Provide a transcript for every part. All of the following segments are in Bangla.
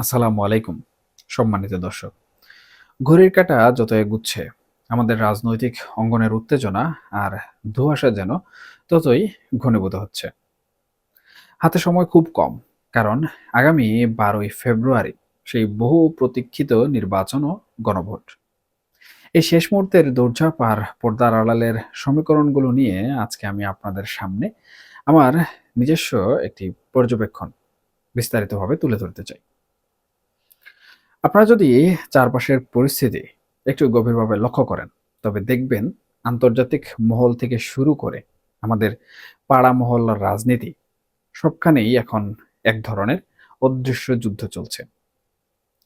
আসসালামু আলাইকুম, সম্মানিত দর্শক। ঘড়ির কাঁটা যত এগুচ্ছে, আমাদের রাজনৈতিক অঙ্গনের উত্তেজনা আর ধোঁয়াশা যেন ততই ঘনীভূত হচ্ছে। হাতে সময় খুব কম, কারণ আগামী বারোই ফেব্রুয়ারি সেই বহু প্রতীক্ষিত নির্বাচন ও গণভোট। এই শেষ মুহূর্তের দৌড়ঝাঁপ আর পর্দার আড়ালের সমীকরণগুলো নিয়ে আজকে আমি আপনাদের সামনে আমার নিজস্ব একটি পর্যবেক্ষণ বিস্তারিতভাবে তুলে ধরতে চাই। আপনারা যদি চারপাশের পরিস্থিতি একটু গভীরভাবে লক্ষ্য করেন, তবে দেখবেন আন্তর্জাতিক মহল থেকে শুরু করে আমাদের পাড়া মহল্লার রাজনীতি সবখানেই এখন এক ধরনের অদৃশ্য যুদ্ধ চলছে।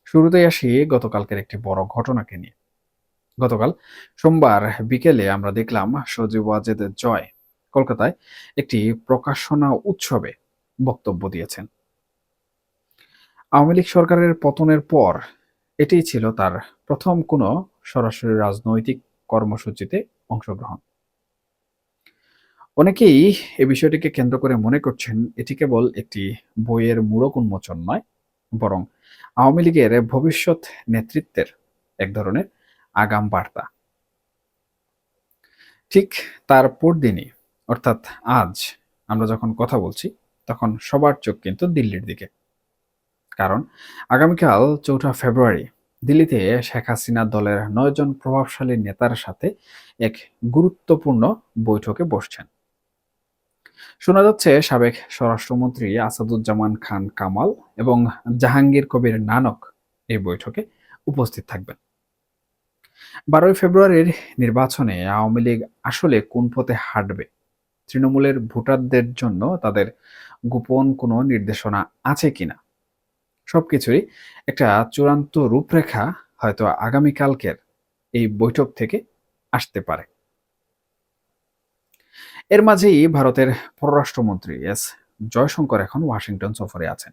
শুরুতেই আসি গতকালকের একটি বড় ঘটনাকে নিয়ে। গতকাল সোমবার বিকেলে আমরা দেখলাম সজীব ওয়াজেদের জয় কলকাতায় একটি প্রকাশনা উৎসবে বক্তব্য দিয়েছেন। আওয়ামী লীগ সরকারের পতনের পর এটিই ছিল তার প্রথম কোনো সরাসরি রাজনৈতিক কর্মসূচিতে অংশগ্রহণ। অনেকেই এ বিষয়টিকে কেন্দ্র করে মনে করছেন এটি কেবল একটি বইয়ের মূরক উন্মোচন নয়, বরং আওয়ামী লীগের ভবিষ্যৎ নেতৃত্বের এক ধরনের আগাম বার্তা। ঠিক তার পরদিনই, অর্থাৎ আজ, আমরা যখন কথা বলছি, তখন সবার চোখ কিন্তু দিল্লির দিকে। কারণ আগামীকাল চৌঠা ফেব্রুয়ারি দিল্লিতে শেখ হাসিনা দলের নয়জন প্রভাবশালী নেতার সাথে এক গুরুত্বপূর্ণ বৈঠকে বসছেন। শোনা যাচ্ছে সাবেক স্বরাষ্ট্রমন্ত্রী আসাদুজ্জামান খান কামাল এবং জাহাঙ্গীর কবির নানক এই বৈঠকে উপস্থিত থাকবেন। বারোই ফেব্রুয়ারির নির্বাচনে আওয়ামী লীগ আসলে কোন পথে হাঁটবে? তৃণমূলের ভোটারদের জন্য তাদের গোপন কোনো নির্দেশনা আছে কিনা? সবকিছুই একটা চূড়ান্ত রূপরেখা হয়তো আগামীকালকের এই বৈঠক থেকে আসতে পারে। এর মাঝেই ভারতের পররাষ্ট্রমন্ত্রী এস জয়শঙ্কর এখন ওয়াশিংটন সফরে আছেন।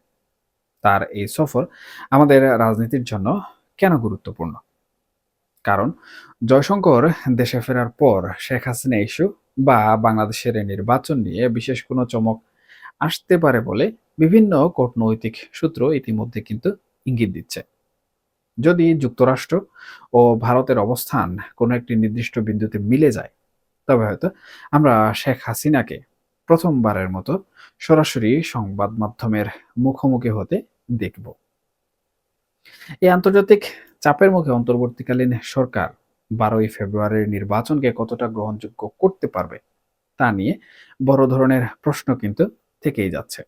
তার এই সফর আমাদের রাজনীতির জন্য কেন গুরুত্বপূর্ণ? কারণ জয়শঙ্কর দেশে ফেরার পর শেখ হাসিনা ইস্যু বা বাংলাদেশের নির্বাচন নিয়ে বিশেষ কোনো চমক আসতে পারে বলে বিভিন্ন কূটনৈতিক সূত্র ইতিমধ্যে কিন্তু ইঙ্গিত দিচ্ছে। যদি যুক্তরাষ্ট্র ও ভারতের অবস্থান কোনো একটি নির্দিষ্ট বিন্দুতে মিলে যায়, তবে হয়তো আমরা শেখ হাসিনাকে প্রথমবারের মতো সরাসরি সংবাদ মাধ্যমের মুখোমুখি হতে দেখব। এই আন্তর্জাতিক চাপের মুখে অন্তর্বর্তীকালীন সরকার বারোই ফেব্রুয়ারির নির্বাচনকে কতটা গ্রহণযোগ্য করতে পারবে, তা নিয়ে বড় ধরনের প্রশ্ন কিন্তু থেকেই যাচ্ছে।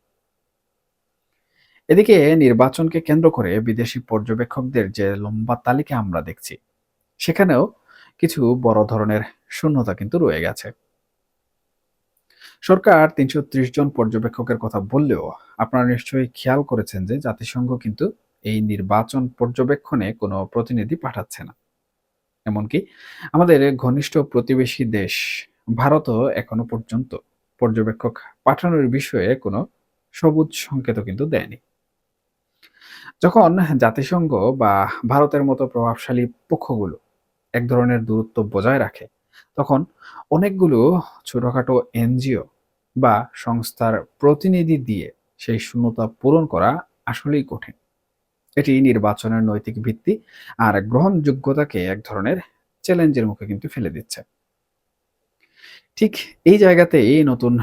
এদিকে নির্বাচনকে কেন্দ্র করে বিদেশি পর্যবেক্ষকদের যে লম্বা তালিকা আমরা দেখছি, সেখানেও কিছু বড় ধরনের শূন্যতা কিন্তু রয়ে গেছে। সরকার তিনশো ত্রিশ জন পর্যবেক্ষকের কথা বললেও আপনারা নিশ্চয়ই খেয়াল করেছেন যে জাতিসংঘ কিন্তু এই নির্বাচন পর্যবেক্ষণে কোনো প্রতিনিধি পাঠাচ্ছে না। এমনকি আমাদের ঘনিষ্ঠ প্রতিবেশী দেশ ভারতও এখনও পর্যন্ত পর্যবেক্ষক পাঠানোর বিষয়ে কোনো সবুজ সংকেত কিন্তু দেয়নি। যখন জাতিসংঘ বা ভারতের মতো প্রভাবশালী পক্ষগুলো এক ধরনের দূরত্ব বজায় রাখে, তখন অনেকগুলো ছোটখাটো এনজিও বা সংস্থার প্রতিনিধি দিয়ে সেই শূন্যতা পূরণ করা আসলেই কঠিন। এটি নির্বাচনের নৈতিক ভিত্তি আর গ্রহণযোগ্যতাকে এক ধরনের চ্যালেঞ্জের মুখে কিন্তু ফেলে দিচ্ছে। ঠিক এই জায়গাতেই নতুন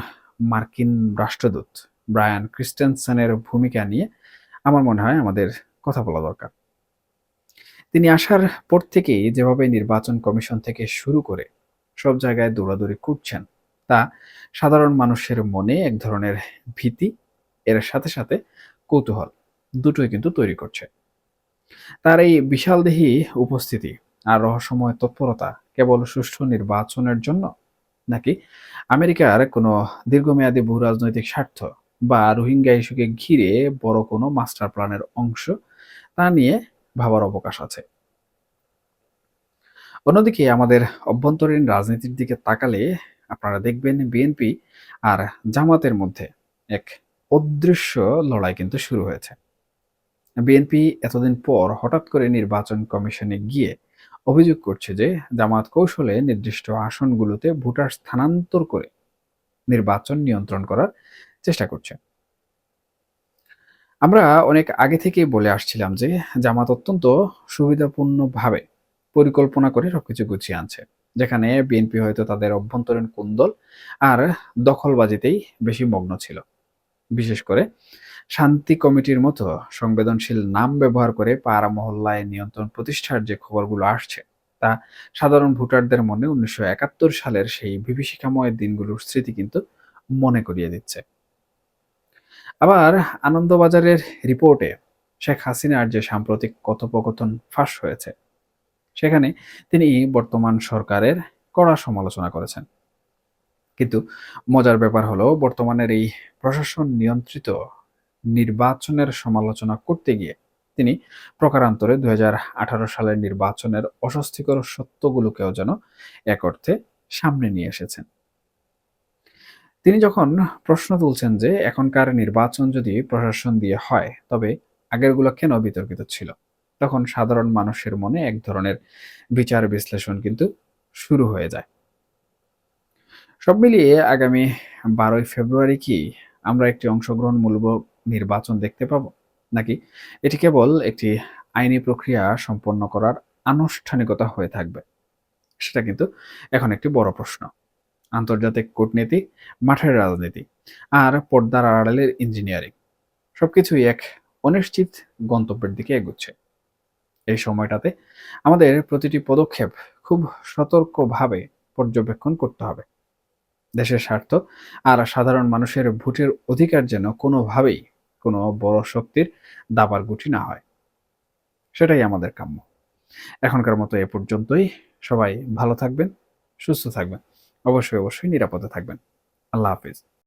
মার্কিন রাষ্ট্রদূত ব্রায়ান ক্রিস্টেনসনের ভূমিকা নিয়ে আমার মনে হয় আমাদের কথা বলা দরকার। তিনি আসার পর থেকেই যেভাবে নির্বাচন কমিশন থেকে শুরু করে সব জায়গায় দৌড়াদৌড়ি করছেন, তা সাধারণ মানুষের মনে এক ধরনের ভীতি, এর সাথে সাথে কৌতূহল দুটোই কিন্তু তৈরি করছে। তার এই বিশালদেহী উপস্থিতি আর রহস্যময় তৎপরতা কেবল সুষ্ঠু নির্বাচনের জন্য, নাকি আমেরিকার কোনো দীর্ঘমেয়াদী ভূ রাজনৈতিক স্বার্থ বা রোহিঙ্গা ইস্যুকে ঘিরে বড় কোনো মাস্টার প্ল্যানের অংশ তা নিয়ে ভাবার অবকাশ আছে। অন্যদিকে আমাদের অভ্যন্তরীণ রাজনীতির দিকে তাকালে আপনারা দেখবেন বিএনপি আর জামাতের মধ্যে এক অদৃশ্য লড়াই কিন্তু শুরু হয়েছে। বিএনপি এতদিন পর হঠাৎ করে নির্বাচন কমিশনে গিয়ে অভিযোগ করছে যে জামাত কৌশলে নির্দিষ্ট আসনগুলোতে ভোটার স্থানান্তর করে নির্বাচন নিয়ন্ত্রণ করার চেষ্টা করছে। আমরা অনেক আগে থেকেই বলে আসছিলাম যে জামাত অত্যন্ত সুবিধাপূর্ণভাবে পরিকল্পনা করে সবকিছু গুছিয়ে আনছে, যেখানে বিএনপি হয়তো তাদের অভ্যন্তরীণ কুন্দল আর দখলবাজিতেই বেশি মগ্ন ছিল। বিশেষ করে শান্তি কমিটির মতো সংবেদনশীল নাম ব্যবহার করে পাড়া মহল্লায় নিয়ন্ত্রণ প্রতিষ্ঠার যে খবরগুলো আসছে তা সাধারণ ভোটারদের মনে উনিশশো একাত্তর সালের সেই বিভীষিকাময় দিনগুলোর স্মৃতি কিন্তু মনে করিয়ে দিচ্ছে। আবার আনন্দবাজারের রিপোর্টে শেখ হাসিনার যে সাম্প্রতিক কথোপকথন ফাঁস হয়েছে, সেখানে তিনি বর্তমান সরকারের কড়া সমালোচনা করেছেন। কিন্তু মজার ব্যাপার হলো, বর্তমানের এই প্রশাসন নিয়ন্ত্রিত নির্বাচনের সমালোচনা করতে গিয়ে তিনি প্রকারান্তরে দুই হাজার আঠারো সালের নির্বাচনের অস্বস্তিকর সত্যগুলোকেও যেন এক অর্থে সামনে নিয়ে এসেছেন। তিনি যখন প্রশ্ন তুলছেন যে এখনকার নির্বাচন যদি প্রশাসন দিয়ে হয়, তবে আগেরগুলো কেন বিতর্কিত ছিল? তখন সাধারণ মানুষের মনে এক ধরনের বিচার বিশ্লেষণ কিন্তু শুরু হয়ে যায়। সব মিলিয়ে আগামী বারোই ফেব্রুয়ারি কি আমরা একটি অংশগ্রহণমূলক নির্বাচন দেখতে পাবো? নাকি? এটি কেবল একটি আইনি প্রক্রিয়া সম্পন্ন করার আনুষ্ঠানিকতা হয়ে থাকবে। সেটা কিন্তু এখন একটি বড় প্রশ্ন। আন্তর্জাতিক কূটনীতি, মাঠের রাজনীতি আর পর্দার আড়ালের ইঞ্জিনিয়ারিং সবকিছুই এক অনিশ্চিত গন্তব্যের দিকে এগুচ্ছে। এই সময়টাতে আমাদের প্রতিটি পদক্ষেপ খুব সতর্কভাবে পর্যবেক্ষণ করতে হবে। দেশের স্বার্থ আর সাধারণ মানুষের ভোটের অধিকার যেন কোনোভাবেই কোনো বড় শক্তির দাবার গুটি না হয়। সেটাই আমাদের কাম্য। এখনকার মতো এ পর্যন্তই। সবাই ভালো থাকবেন, সুস্থ থাকবেন, অবশ্যই অবশ্যই নিরাপদে থাকবেন। আল্লাহ হাফিজ।